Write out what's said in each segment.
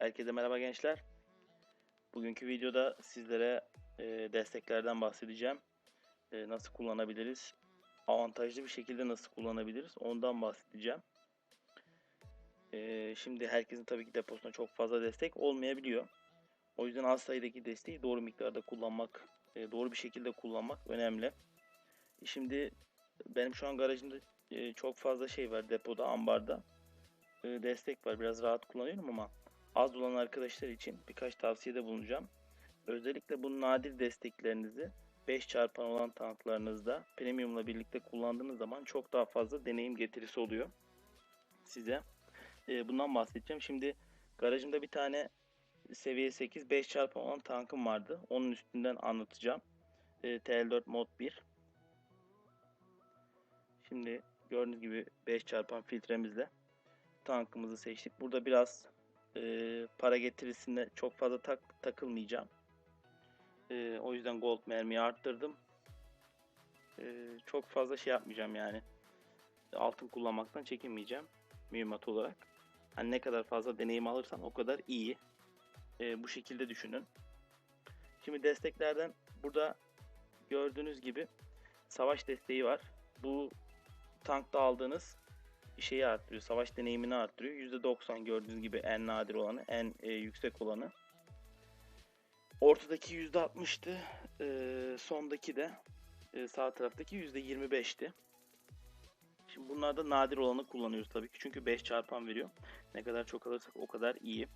Herkese merhaba gençler. Bugünkü videoda sizlere e, desteklerden bahsedeceğim. E, nasıl kullanabiliriz? Avantajlı bir şekilde nasıl kullanabiliriz? Ondan bahsedeceğim. E, şimdi herkesin tabii ki deposuna çok fazla destek olmayabiliyor. O yüzden az sayıdaki desteği doğru miktarda kullanmak, e, doğru bir şekilde kullanmak önemli. Şimdi benim şu an garajımda e, çok fazla şey var depoda, ambarda. E, destek var. Biraz rahat kullanıyorum ama az olan arkadaşlar için birkaç tavsiyede bulunacağım. Özellikle bu nadir desteklerinizi 5 çarpan olan tanklarınızda premiumla birlikte kullandığınız zaman çok daha fazla deneyim getirisi oluyor size. E, bundan bahsedeceğim. Şimdi garajımda bir tane seviye 8 5 çarpan olan tankım vardı. Onun üstünden anlatacağım. E, TL4 mod 1. Şimdi gördüğünüz gibi 5 çarpan filtremizle tankımızı seçtik. Burada biraz e, para getirisinde çok fazla tak, takılmayacağım. E, o yüzden gold mermiyi arttırdım. E, çok fazla şey yapmayacağım yani. Altın kullanmaktan çekinmeyeceğim. Mühimmat olarak. Hani ne kadar fazla deneyim alırsan o kadar iyi. E, bu şekilde düşünün. Şimdi desteklerden burada gördüğünüz gibi savaş desteği var. Bu tankta aldığınız şeyi arttırıyor. Savaş deneyimini arttırıyor. %90 gördüğünüz gibi en nadir olanı, en e, yüksek olanı. Ortadaki %60'tı. E, sondaki de e, sağ taraftaki %25'ti. Şimdi bunlarda nadir olanı kullanıyoruz tabii ki. Çünkü 5 çarpan veriyor. Ne kadar çok alırsak o kadar iyi.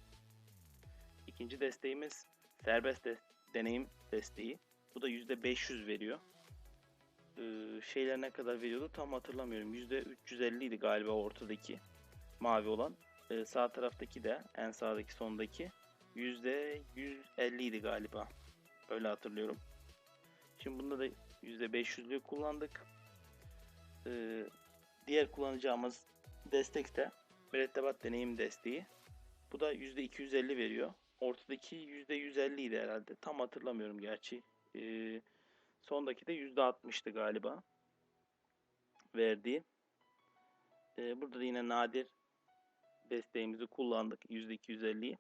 İkinci desteğimiz serbest de, deneyim desteği. Bu da %500 veriyor. Ee, şeyler ne kadar veriyordu tam hatırlamıyorum. %350 idi galiba ortadaki mavi olan. Ee, sağ taraftaki de en sağdaki sondaki %150 idi galiba. Öyle hatırlıyorum. Şimdi bunda da %500'lüğü kullandık. Ee, diğer kullanacağımız destek de mürettebat deneyim desteği. Bu da %250 veriyor. Ortadaki %150 idi herhalde. Tam hatırlamıyorum gerçi. Ee, sondaki de %60'tı galiba. Verdiği. Ee, burada da yine nadir desteğimizi kullandık. %250'yi.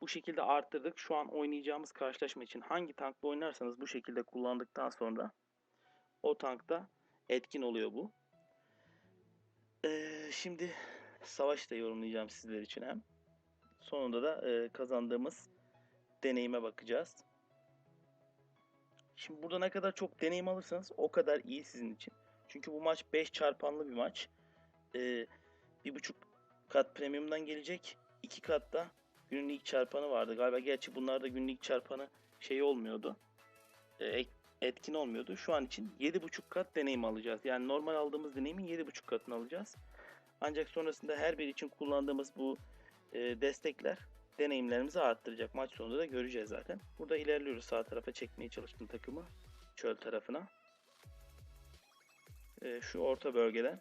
Bu şekilde arttırdık. Şu an oynayacağımız karşılaşma için hangi tankla oynarsanız bu şekilde kullandıktan sonra o tankta etkin oluyor bu. Ee, şimdi savaş da yorumlayacağım sizler için hem. Sonunda da e, kazandığımız deneyime bakacağız. Şimdi burada ne kadar çok deneyim alırsanız o kadar iyi sizin için. Çünkü bu maç 5 çarpanlı bir maç. Ee, bir buçuk kat premiumdan gelecek. 2 kat da günlük çarpanı vardı. Galiba gerçi bunlarda günlük çarpanı şey olmuyordu. E, etkin olmuyordu. Şu an için 7,5 kat deneyim alacağız. Yani normal aldığımız deneyimin 7,5 katını alacağız. Ancak sonrasında her bir için kullandığımız bu e, destekler deneyimlerimizi arttıracak. Maç sonunda da göreceğiz zaten. Burada ilerliyoruz. Sağ tarafa çekmeye çalıştım takımı. Çöl tarafına. E, şu orta bölgeden.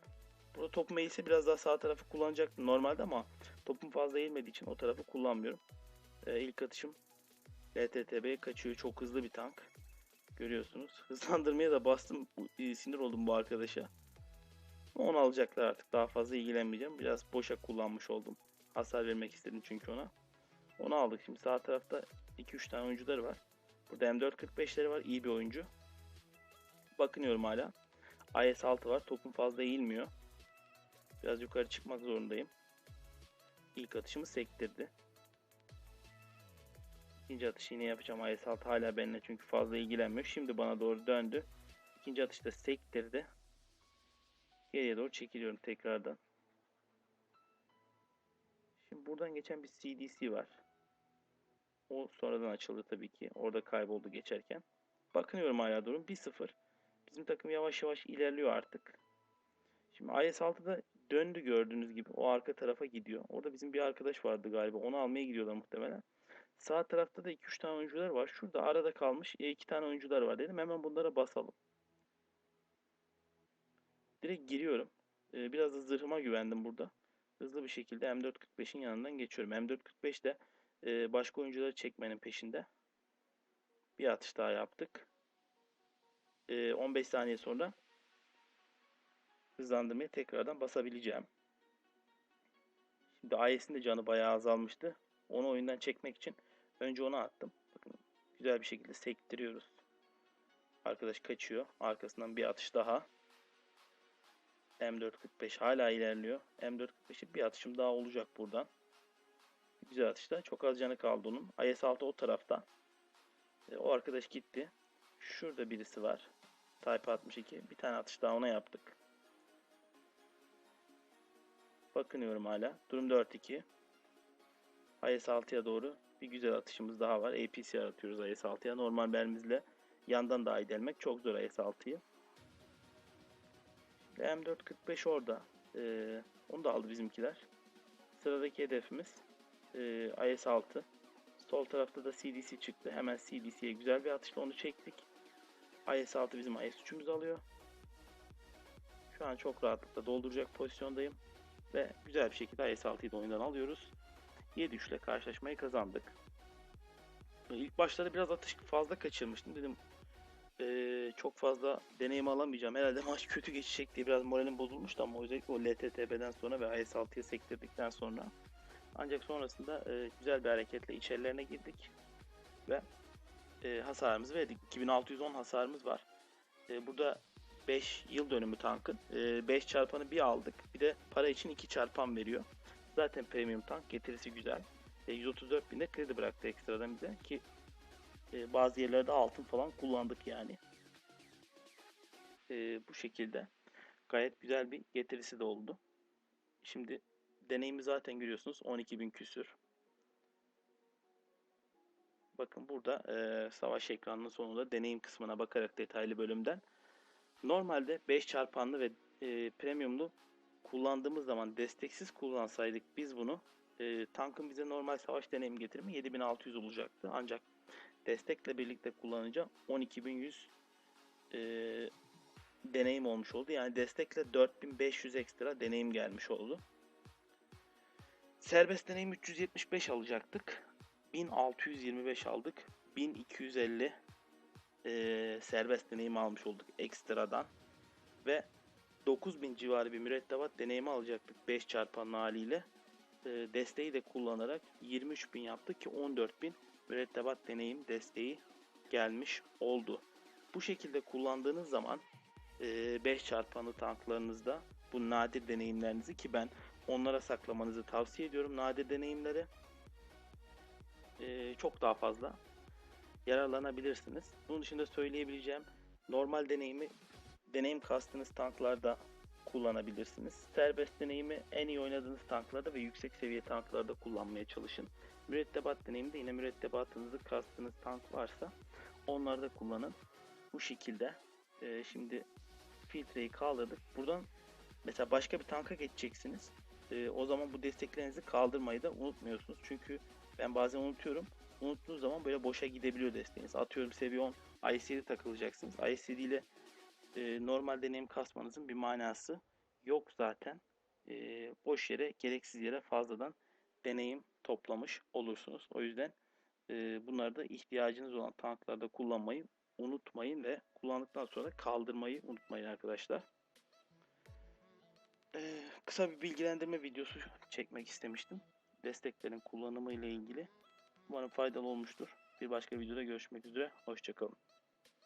Burada topum eğilse biraz daha sağ tarafı kullanacaktım normalde ama topum fazla eğilmediği için o tarafı kullanmıyorum. E, ilk atışım LTTB kaçıyor. Çok hızlı bir tank. Görüyorsunuz. Hızlandırmaya da bastım. Sinir oldum bu arkadaşa. Onu alacaklar artık. Daha fazla ilgilenmeyeceğim. Biraz boşa kullanmış oldum. Hasar vermek istedim çünkü ona. Onu aldık. Şimdi sağ tarafta 2-3 tane oyuncuları var. Burada M445'leri var. İyi bir oyuncu. Bakınıyorum hala. IS-6 var. Topum fazla eğilmiyor. Biraz yukarı çıkmak zorundayım. İlk atışımı sektirdi. İkinci atışı yine yapacağım. IS-6 hala benimle çünkü fazla ilgilenmiyor. Şimdi bana doğru döndü. İkinci atışta sektirdi. Geriye doğru çekiliyorum tekrardan. Şimdi buradan geçen bir CDC var. O sonradan açıldı tabii ki. Orada kayboldu geçerken. Bakınıyorum hala durum 1-0. Bizim takım yavaş yavaş ilerliyor artık. Şimdi IS-6'da döndü gördüğünüz gibi. O arka tarafa gidiyor. Orada bizim bir arkadaş vardı galiba. Onu almaya gidiyorlar muhtemelen. Sağ tarafta da 2-3 tane oyuncular var. Şurada arada kalmış 2 tane oyuncular var dedim. Hemen bunlara basalım. Direkt giriyorum. Biraz da zırhıma güvendim burada. Hızlı bir şekilde M445'in yanından geçiyorum. M445 de başka oyuncuları çekmenin peşinde. Bir atış daha yaptık. 15 saniye sonra hızlandırmaya tekrardan basabileceğim. Şimdi AES'in de canı bayağı azalmıştı. Onu oyundan çekmek için önce onu attım. Bakın güzel bir şekilde sektiriyoruz. Arkadaş kaçıyor. Arkasından bir atış daha. M445 hala ilerliyor. M445'i bir atışım daha olacak buradan. Güzel atışta. Çok az canı kaldı onun. IS-6 o tarafta. E, o arkadaş gitti. Şurada birisi var. Type 62. Bir tane atış daha ona yaptık. Bakınıyorum hala. Durum 4-2. IS-6'ya doğru bir güzel atışımız daha var. APC atıyoruz IS-6'ya. Normal mermimizle yandan daha iyi delmek çok zor IS-6'yı. M445 orada. Ee, onu da aldı bizimkiler. Sıradaki hedefimiz e, IS-6. Sol tarafta da CDC çıktı. Hemen CDC'ye güzel bir atışla onu çektik. IS-6 bizim IS-3'ümüzü alıyor. Şu an çok rahatlıkla dolduracak pozisyondayım. Ve güzel bir şekilde IS-6'yı da oyundan alıyoruz. 7-3 ile karşılaşmayı kazandık. İlk başlarda biraz atış fazla kaçırmıştım. Dedim ee, çok fazla deneyim alamayacağım. Herhalde maç kötü geçecek diye biraz moralim bozulmuştu ama özellikle o LTTB'den sonra ve IS-6'ya sektirdikten sonra ancak sonrasında e, güzel bir hareketle içerilerine girdik ve e, hasarımızı verdik. 2610 hasarımız var. E, burada 5 yıl dönümü tankın. E, 5 çarpanı bir aldık. Bir de para için 2 çarpan veriyor. Zaten premium tank getirisi güzel. E, 134 binde kredi bıraktı ekstradan bize ki e, bazı yerlerde altın falan kullandık yani. E, bu şekilde gayet güzel bir getirisi de oldu. Şimdi deneyimi zaten görüyorsunuz 12.000 küsür. Bakın burada e, savaş ekranının sonunda deneyim kısmına bakarak detaylı bölümden normalde 5 çarpanlı ve e, premiumlu kullandığımız zaman desteksiz kullansaydık biz bunu e, tankın bize normal savaş deneyimi getirimi 7600 olacaktı. Ancak destekle birlikte kullanınca 12100 e, deneyim olmuş oldu. Yani destekle 4500 ekstra deneyim gelmiş oldu. Serbest deneyim 375 alacaktık. 1625 aldık. 1250 e, serbest deneyim almış olduk ekstradan. Ve 9000 civarı bir mürettebat deneyimi alacaktık 5 çarpanlı haliyle. E, desteği de kullanarak 23.000 yaptık ki 14.000 mürettebat deneyim desteği gelmiş oldu. Bu şekilde kullandığınız zaman 5 çarpanlı tanklarınızda bu nadir deneyimlerinizi ki ben onlara saklamanızı tavsiye ediyorum nadir deneyimleri çok daha fazla yararlanabilirsiniz. Bunun dışında söyleyebileceğim normal deneyimi deneyim kastınız tanklarda kullanabilirsiniz. Serbest deneyimi en iyi oynadığınız tanklarda ve yüksek seviye tanklarda kullanmaya çalışın. Mürettebat deneyimi de yine mürettebatınızı kastınız tank varsa onları da kullanın. Bu şekilde e, şimdi filtreyi kaldırdık. Buradan mesela başka bir tanka geçeceksiniz. E, o zaman bu desteklerinizi kaldırmayı da unutmuyorsunuz. Çünkü ben bazen unutuyorum. Unuttuğunuz zaman böyle boşa gidebiliyor desteğiniz. Atıyorum seviye 10 ICD takılacaksınız. ICD ile e, normal deneyim kasmanızın bir manası yok zaten. E, boş yere, gereksiz yere fazladan deneyim toplamış olursunuz. O yüzden e, bunları da ihtiyacınız olan tanklarda kullanmayı unutmayın ve kullandıktan sonra kaldırmayı unutmayın arkadaşlar. Ee, kısa bir bilgilendirme videosu çekmek istemiştim. Desteklerin kullanımı ile ilgili. Umarım faydalı olmuştur. Bir başka videoda görüşmek üzere. Hoşçakalın.